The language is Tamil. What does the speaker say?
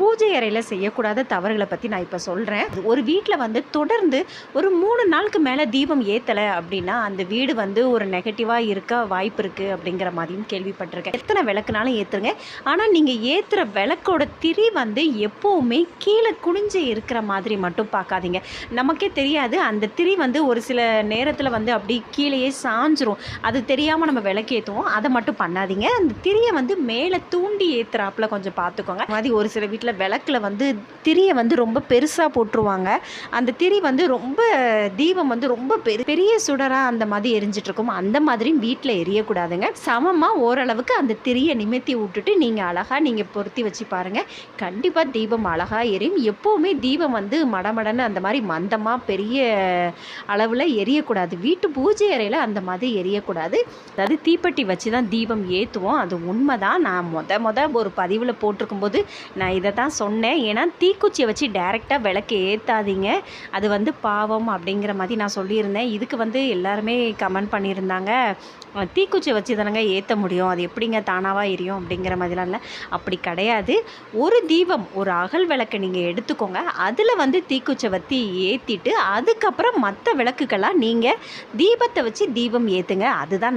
பூஜை அறையில் செய்யக்கூடாத தவறுகளை பற்றி நான் இப்போ சொல்கிறேன் ஒரு வீட்டில் வந்து தொடர்ந்து ஒரு மூணு நாளுக்கு மேலே தீபம் ஏற்றலை அப்படின்னா அந்த வீடு வந்து ஒரு நெகட்டிவாக இருக்க வாய்ப்பு இருக்குது அப்படிங்கிற மாதிரியும் கேள்விப்பட்டிருக்கேன். எத்தனை விளக்குனாலும் ஏற்றுங்க ஆனால் நீங்கள் ஏற்றுற விளக்கோட திரி வந்து எப்போவுமே கீழே குனிஞ்சு இருக்கிற மாதிரி மட்டும் பார்க்காதீங்க. நமக்கே தெரியாது. அந்த திரி வந்து ஒரு சில நேரத்தில் வந்து அப்படி கீழேயே சாஞ்சிரும். அது தெரியாமல் நம்ம விளக்கேற்றுவோம் அதை மட்டும் பண்ணாதீங்க. அந்த திரியை வந்து மேலே தூண்டி ஏற்றுறாப்புல கொஞ்சம் பார்த்துக்கோங்க. அது மாதிரி ஒரு சில வீட்டில் விளக்கில் வந்து திரியை வந்து ரொம்ப பெருசாக போட்டுருவாங்க. அந்த திரி வந்து ரொம்ப தீபம் வந்து ரொம்ப பெரு பெரிய சுடராக அந்த மாதிரி எரிஞ்சிட்ருக்கும். அந்த மாதிரி வீட்டில் எரியக்கூடாதுங்க. சமமாக ஓரளவுக்கு அந்த திரியை நிமித்தி விட்டுட்டு நீங்கள் அழகாக நீங்கள் பொருத்தி வச்சு பாருங்கள் கண்டிப்பாக தீபம் அழகாக எரியும். எப்போவுமே தீபம் வந்து மடமடன்னு அந்த மாதிரி மந்தமாக பெரிய அளவில் எரியக்கூடாது. வீட்டு பூஜை அறையில் அந்த மாதிரி எரியக்கூடாது. அதாவது தீப்பெட்டி வச்சு தான் தீபம் ஏற்றுவோம் அது உண்மை தான் நான் மொத மொத ஒரு பதிவில் போட்டிருக்கும்போது நான் இதை தான் சொன்னேன். ஏன்னா தீக்குச்சியை வச்சு டைரெக்டாக விளக்கு ஏற்றாதீங்க அது வந்து பாவம் அப்படிங்கிற மாதிரி நான் சொல்லியிருந்தேன். இதுக்கு வந்து எல்லாருமே கமெண்ட் பண்ணியிருந்தாங்க. தீக்குச்சியை வச்சு தானங்க ஏற்ற முடியும். அது எப்படிங்க தானாவாக எரியும் அப்படிங்கிற மாதிரிலாம் இல்லை. அப்படி கிடையாது. ஒரு தீபம் ஒரு அகல் விளக்கை நீங்கள் எடுத்துக்கோங்க. அதில் வந்து தீக்குச்சை வத்தி ஏற்றிட்டு அதுக்கப்புறம் மற்ற விளக்குக்கெல்லாம் நீங்கள் தீபத்தை வச்சு தீபம் ஏற்றுங்க அதுதான்